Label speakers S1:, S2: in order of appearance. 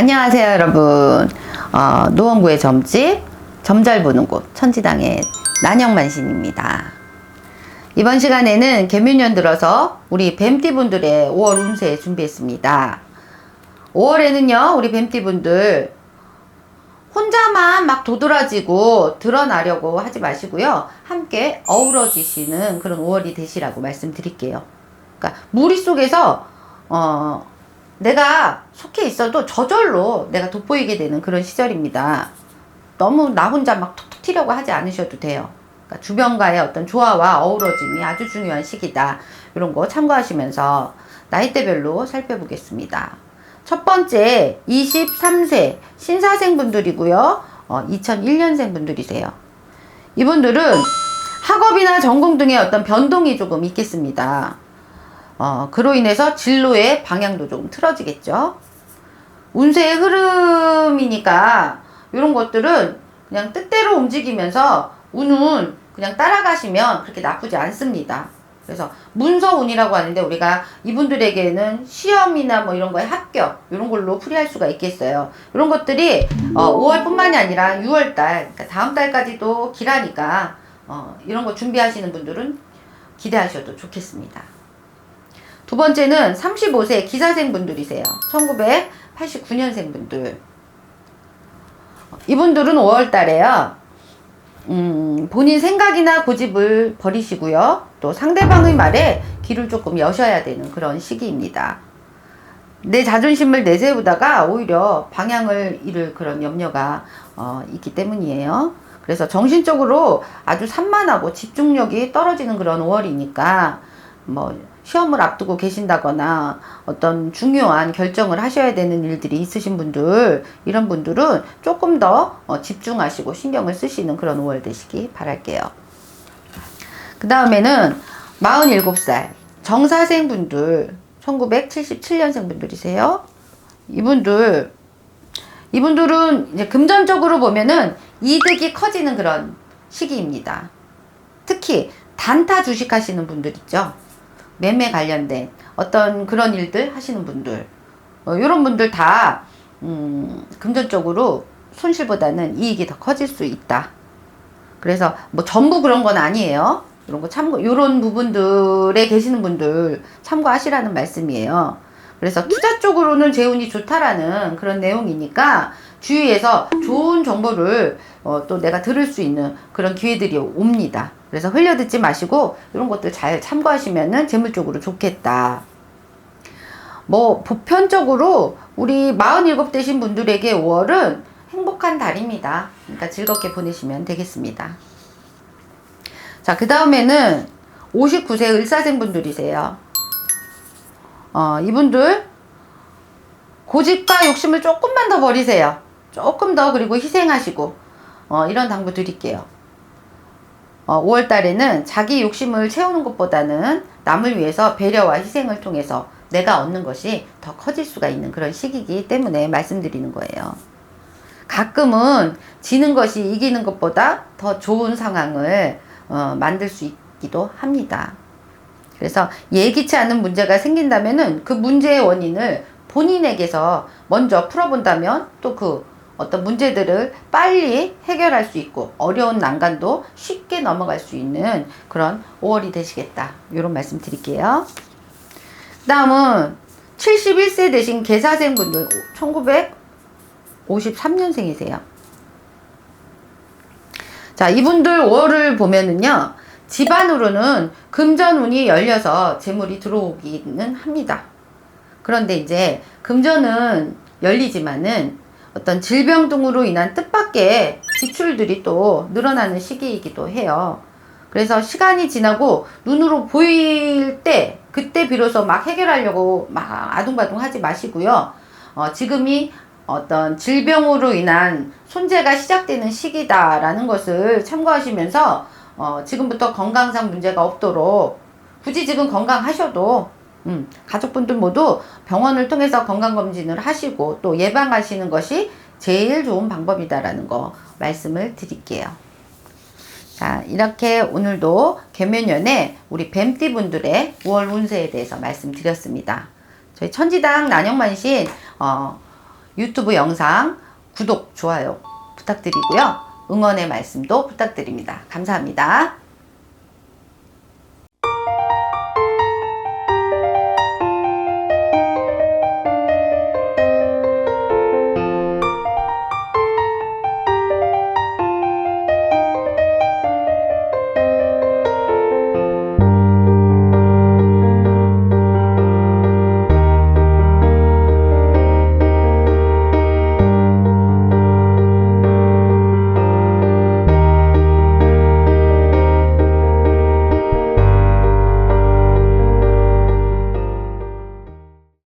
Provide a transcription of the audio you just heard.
S1: 안녕하세요 여러분. 어, 노원구의 점집 점잘 보는 곳 천지당의 난영만신입니다. 이번 시간에는 개묘년 들어서 우리 뱀띠분들의 5월 운세 준비했습니다. 5월에는요 우리 뱀띠분들 혼자만 막 도드라지고 드러나려고 하지 마시고요. 함께 어우러지시는 그런 5월이 되시라고 말씀드릴게요. 그러니까 무리 속에서 어, 내가 속해 있어도 저절로 내가 돋보이게 되는 그런 시절입니다. 너무 나 혼자 막 툭툭 튀려고 하지 않으셔도 돼요. 그러니까 주변과의 어떤 조화와 어우러짐이 아주 중요한 시기다. 이런 거 참고하시면서 나이대별로 살펴보겠습니다. 첫 번째 23세 신사생 분들이고요. 어, 2001년생 분들이세요. 이분들은 학업이나 전공 등의 어떤 변동이 조금 있겠습니다. 어, 그로 인해서 진로의 방향도 조금 틀어지겠죠. 운세의 흐름이니까 이런 것들은 그냥 뜻대로 움직이면서 운은 그냥 따라가시면 그렇게 나쁘지 않습니다. 그래서 문서운이라고 하는데 우리가 이분들에게는 시험이나 뭐 이런 거에 합격 이런 걸로 풀이할 수가 있겠어요. 이런 것들이 어, 5월뿐만이 아니라 6월달 그러니까 다음 달까지도 길하니까 어, 이런 거 준비하시는 분들은 기대하셔도 좋겠습니다. 두 번째는 35세 기사생 분들이세요. 1989년생 분들. 이분들은 5월 달에요. 음, 본인 생각이나 고집을 버리시고요. 또 상대방의 말에 귀를 조금 여셔야 되는 그런 시기입니다. 내 자존심을 내세우다가 오히려 방향을 잃을 그런 염려가 어, 있기 때문이에요. 그래서 정신적으로 아주 산만하고 집중력이 떨어지는 그런 5월이니까 뭐 시험을 앞두고 계신다거나 어떤 중요한 결정을 하셔야 되는 일들이 있으신 분들 이런 분들은 조금 더 어, 집중하시고 신경을 쓰시는 그런 5월 되시기 바랄게요. 그 다음에는 47살 정사생 분들 1977년생 분들이세요. 이분들 이분들은 이제 금전적으로 보면은 이득이 커지는 그런 시기입니다. 특히 단타 주식 하시는 분들 있죠. 매매 관련된 어떤 그런 일들 하시는 분들 어, 이런 분들 다 음, 금전적으로 손실보다는 이익이 더 커질 수 있다. 그래서 뭐 전부 그런 건 아니에요. 이런 거 참고 이런 부분들에 계시는 분들 참고하시라는 말씀이에요. 그래서 투자 쪽으로는 재운이 좋다라는 그런 내용이니까 주위에서 좋은 정보를 어, 또 내가 들을 수 있는 그런 기회들이 옵니다. 그래서 흘려듣지 마시고 이런 것들 잘 참고하시면은 재물 쪽으로 좋겠다. 뭐 보편적으로 우리 47 되신 분들에게 5월은 행복한 달입니다. 그러니까 즐겁게 보내시면 되겠습니다. 자, 그 다음에는 59세 을사생 분들이세요. 어, 이분들 고집과 욕심을 조금만 더 버리세요. 조금 더 그리고 희생하시고 어, 이런 당부 드릴게요. 어, 5월 달에는 자기 욕심을 채우는 것보다는 남을 위해서 배려와 희생을 통해서 내가 얻는 것이 더 커질 수가 있는 그런 시기이기 때문에 말씀드리는 거예요. 가끔은 지는 것이 이기는 것보다 더 좋은 상황을 어, 만들 수 있기도 합니다. 그래서 예기치 않은 문제가 생긴다면은 그 문제의 원인을 본인에게서 먼저 풀어본다면 또 그 어떤 문제들을 빨리 해결할 수 있고 어려운 난간도 쉽게 넘어갈 수 있는 그런 5월이 되시겠다. 이런 말씀 드릴게요. 다음은 71세 되신 개사생 분들 1953년생이세요. 자, 이분들 5월을 보면은요. 집안으로는 금전운이 열려서 재물이 들어오기는 합니다. 그런데 이제 금전은 열리지만은 어떤 질병 등으로 인한 뜻밖의 지출들이 또 늘어나는 시기이기도 해요. 그래서 시간이 지나고 눈으로 보일 때 그때 비로소 막 해결하려고 막 아둥바둥 하지 마시고요. 어, 지금이 어떤 질병으로 인한 손재가 시작되는 시기다라는 것을 참고하시면서 어, 지금부터 건강상 문제가 없도록 굳이 지금 건강하셔도 음, 가족분들 모두 병원을 통해서 건강검진을 하시고 또 예방하시는 것이 제일 좋은 방법이다라는 거 말씀을 드릴게요. 자, 이렇게 오늘도 개면연에 우리 뱀띠 분들의 5월 운세에 대해서 말씀드렸습니다. 저희 천지당 난영만신, 어, 유튜브 영상 구독, 좋아요 부탁드리고요. 응원의 말씀도 부탁드립니다. 감사합니다.